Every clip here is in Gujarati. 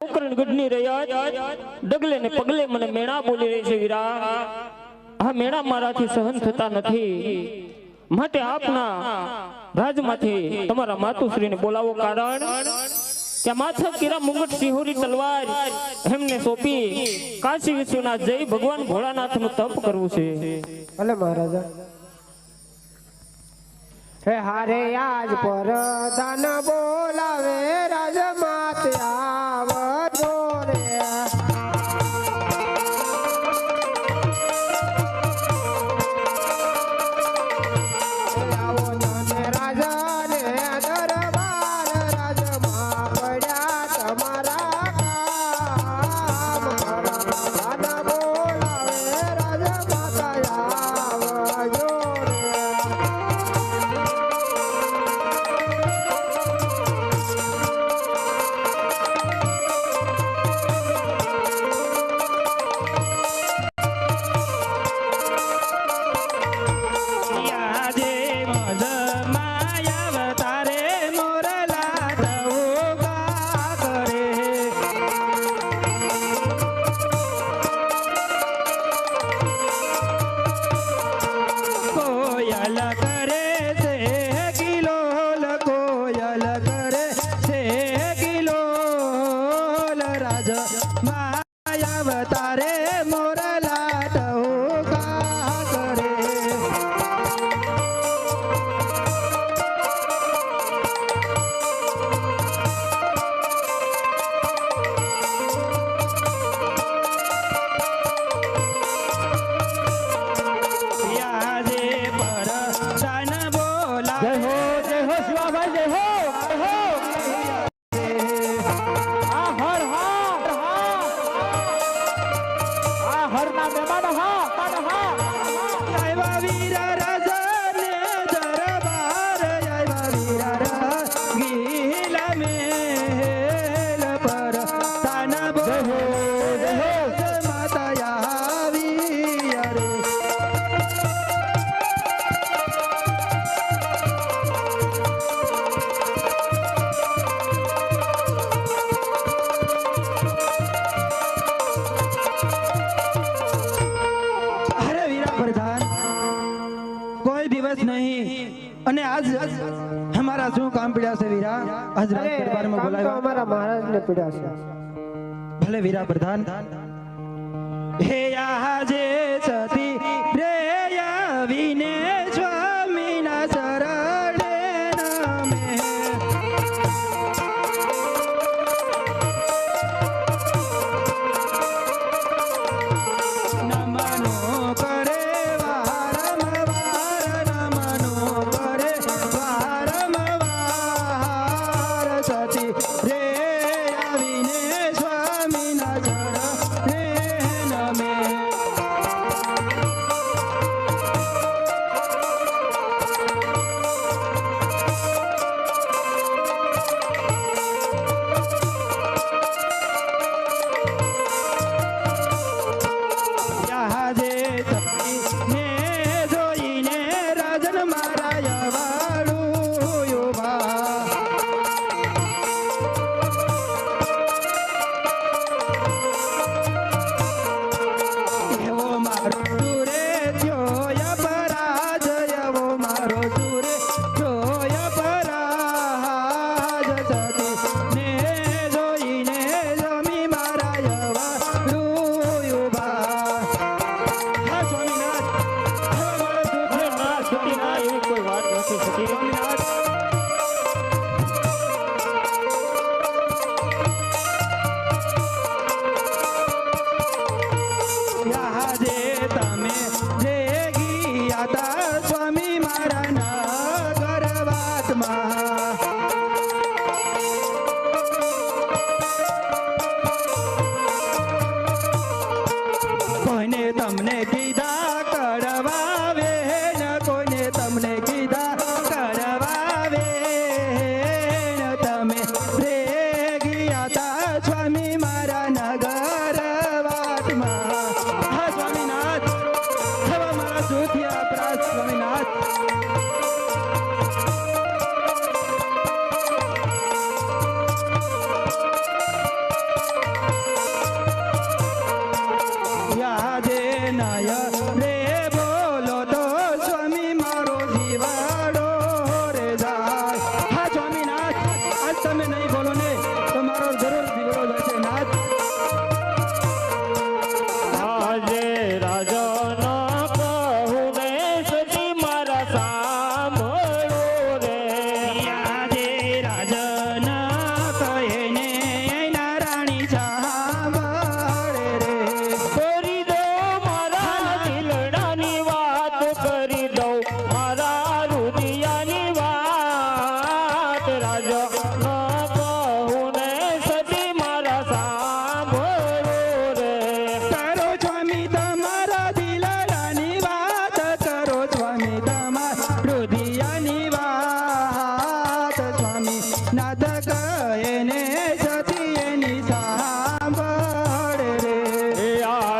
ઉકરણ ગઢની રયાત, ડગલે ને પગલે મને મેણા બોલી રહી છે વીરા. આ મેણા મારાથી સહન થતા નથી. માટે આપના રાજમાંથી તમારા માતુશ્રીને બોલાવો કારણ કે સોંપી કાશી વિશ્વનાથ જય ભગવાન ભોળાનાથનું તપ કરવું છે. અમારા મહારાજ ને છે. ભલે વીરા પ્રધાન હે આજે સતી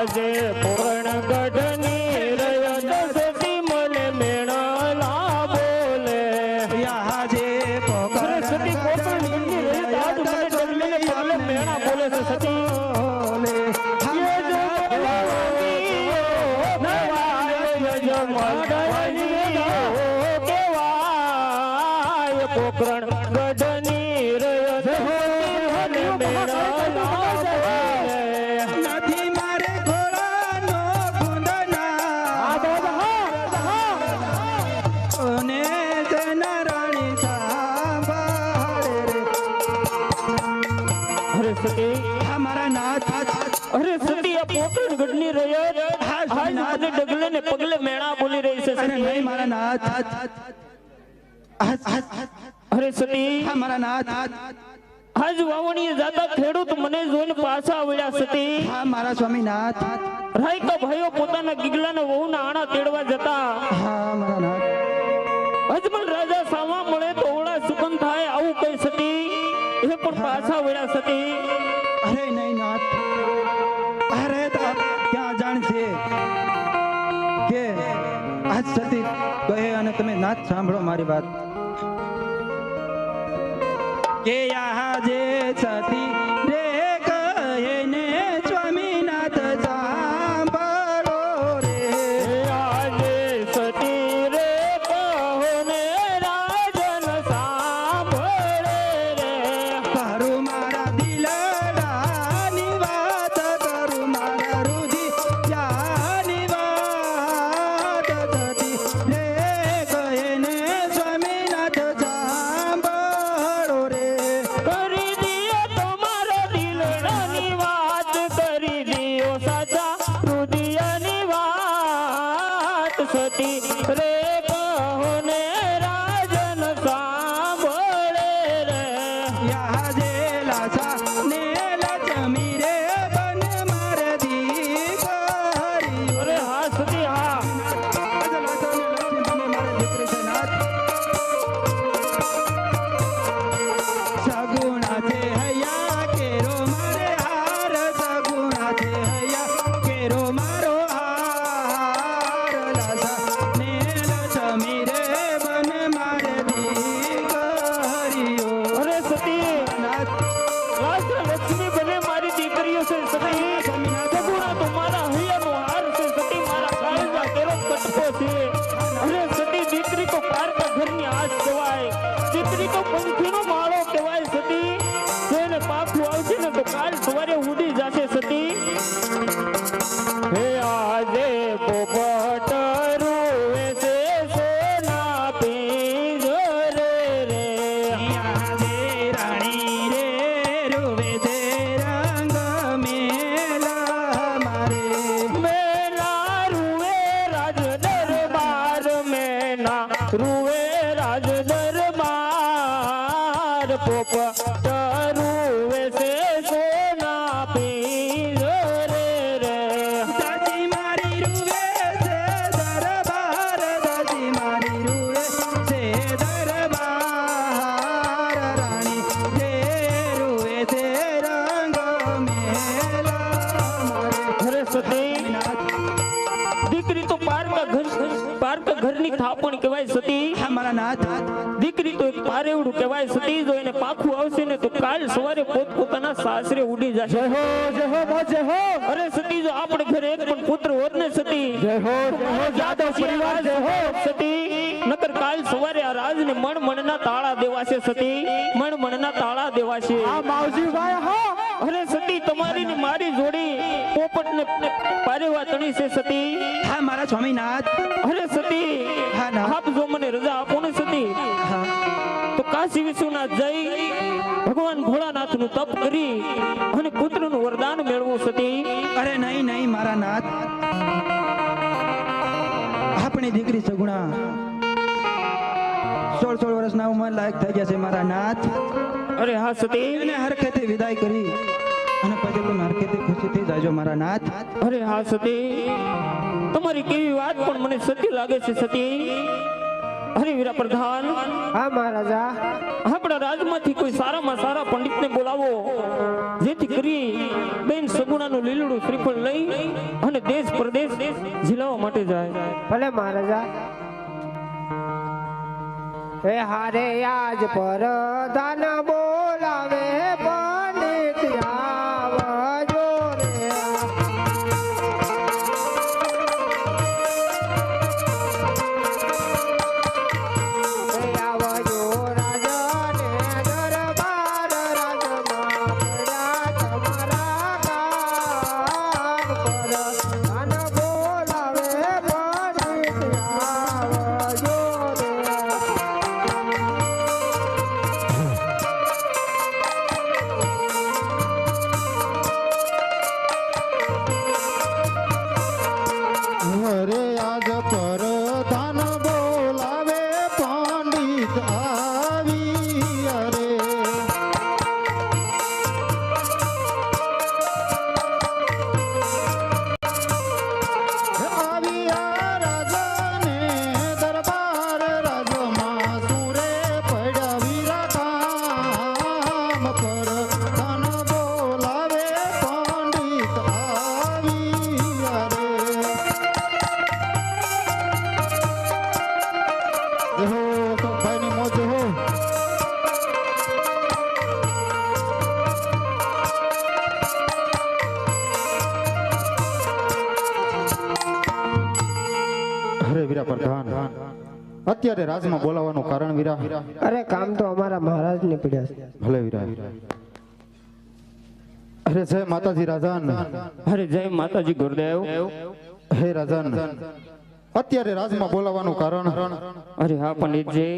Fazer. સતી મારા નાથ હજ વાવણીએ જાતા ખેડૂત મને જોઈને પાછા આવ્યા સતી હા મારા સ્વામીનાથ. રહી તો ભાઈઓ પોતાના ગીગલાના વહુના આણા તેડવા જતા. હા મારા નાથ અજમલ રાજા સામા મળે તો ઓળા સુકન થાય આવું કઈ સતી એ પણ પાછા વળ્યા સતી અરે નહીં નાથ. અરે ત્યાં જાણ છે કે આજ સતી કહે અને તમે નાથ સાંભળો મારી વાત. કે યહાં જે સતી 对 ના રૂવે રાજદર કહેવાય સતી હા નાથ દીકરી તો એક પારેવડું કહેવાય સતી જો એને પાખું આવશે ને તો કાલ સવારે પોત સાસરે ઉડી જશે. જય હો જય હો બા જય હો. અરે સતી જો આપણે ઘરે એક પણ પુત્ર હોત ને સતી. જય હો જય હો જાદવ પરિવાર જય હો. સતી નકર કાલ સવારે આ રાજ ને મણ મણના તાળા દેવાશે સતી. મણ મણના તાળા દેવાશે. હા માવજીભાઈ હા. અરે સતી તમારી ને મારી જોડી પોપટ ને પારેવા તણી છે સતી. હા મારા સ્વામીનાથ. અરે સતી હા, ના. આપ જો મને રજા આપો ને સતી. હા. તો કાશી વિશ્વનાથ જઈ ભગવાન ભોળાનાથનું તપ કરી અને પુત્રનું વરદાન મેળવું સતી. અરે નહીં નહીં મારા નાથ. આપણી દીકરી સગુણા સોળ સોળ વર્ષના ઉંમર લાયક થઈ ગયા છે મારા નાથ. અરે હા સતી એને હરખેથી વિદાય કરી. અને પછી તમે હરખેથી ખુશીથી જાજો મારા નાથ. અરે હા સતી તમારી કેવી વાત પણ મને સત્ય લાગે છે સતી. અરે વીરા પ્રધાન. હા મહારાજા. આપણા રાજમાંથી કોઈ સારામાં સારા પંડિતને બોલાવો. જેથી કરી બેન સગુણાનું લીલડું શ્રીફળ લઈ અને દેશ પ્રદેશ જિલ્લાઓ માટે જાય. ભલે મહારાજા. એ હારે આજ પર ધન બોલાવે પંડિત અત્યારે રાજમાં બોલાવવાનું કારણ વીરા અરે કામ તો અમારા મહારાજ ને પડ્યા છે. ભલે વીરા અરે જય માતાજી રાજાન. અરે જય માતાજી ગુરુદેવ. હે રાજાન. અત્યારે રાજમાં બોલાવવાનું કારણ. અરે હા પંડિતજી.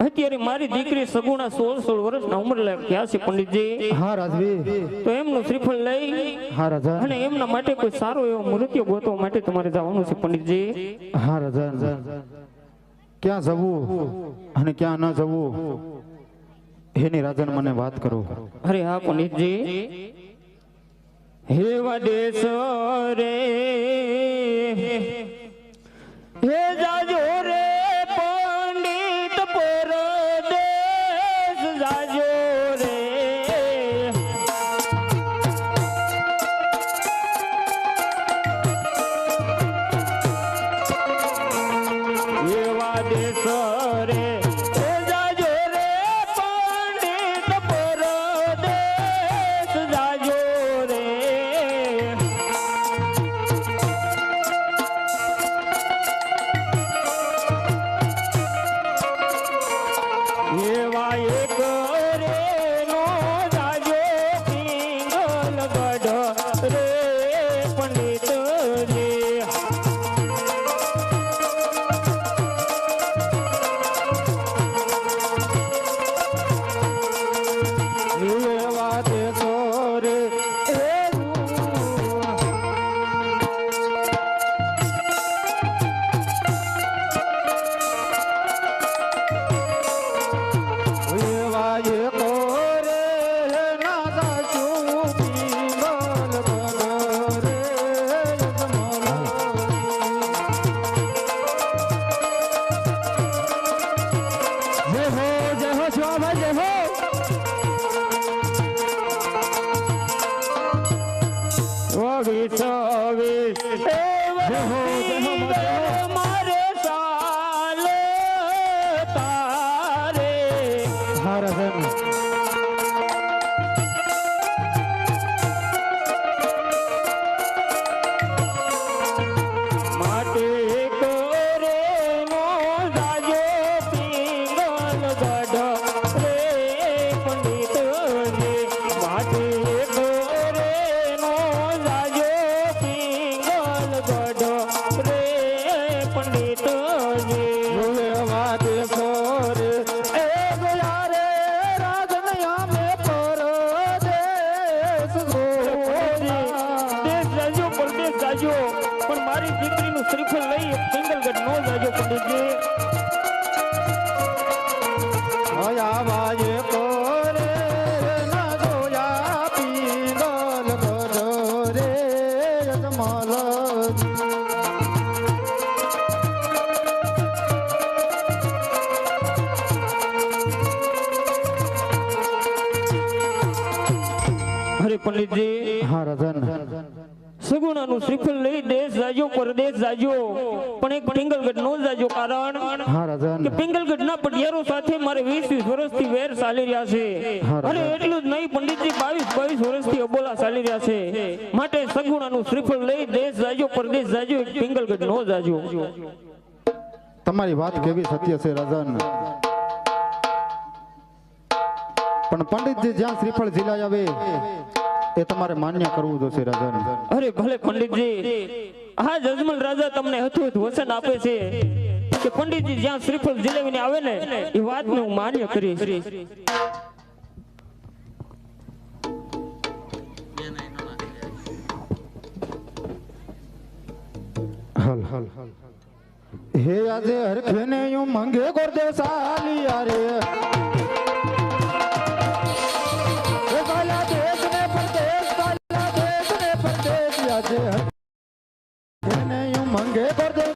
અત્યારે મારી દીકરી સગુણા સોળ સોળ વર્ષના ઉંમર લાયક થયા છે પંડિતજી? હા રાજવી તો એમનું શ્રીફળ લઈ હા રાજા અને એમના માટે કોઈ સારો એવો મૃત્યુ ગોતવા માટે તમારે જવાનું છે પંડિતજી. હા રાજાન. ક્યાં જવું અને ક્યાં ન જવું? એની રાજન મને વાત કરો. અરે હા પંડિતજી હેવા દેશ Arizona. શ્રીફળ લઈ નો જાજો પંડિતજી. હયા વાજે કોરે ના જોયા પીંગલ ગઢ રે યજમલ અરે પંડિતજી. હા રાજન સગુણાનું શ્રીફળ લઈ દેશ જાજો પરદેશ જાજો. પણ એક પિંગલગઢ નો જાજો કારણ કે પિંગલગઢ ના પટિયારો સાથે મારે વીસ વીસ વર્ષથી વેર ચાલી રહ્યા છે. અને એટલું જ નહીં પંડિતજી બાવીસ બાવીસ વર્ષથી અબોલા ચાલી રહ્યા છે. માટે સગુણાનું શ્રીફળ લઈ દેશ જાજો પરદેશ જાજો એક પિંગલગઢ નો જાજો. તમારી વાત કેવી સત્ય છે રાજન? પણ પંડિતજી જ્યાં શ્રીફળ ઝીલાય આવે એ તમારે માન્ય કરવું જોશે રાજા અરે ભલે પંડિતજી હા જજમલ રાજા તમને હતું વચન આપે છે. કે પંડિતજી જ્યાં શ્રીફળ જલેવીને આવે ને એ વાતને હું માન્ય કરીશ. હલ હલ હે આજે હરખે યું મંગે ગોરદેવ સાલી યારે હરખે ને યુ મંગે ગોરદે સાલી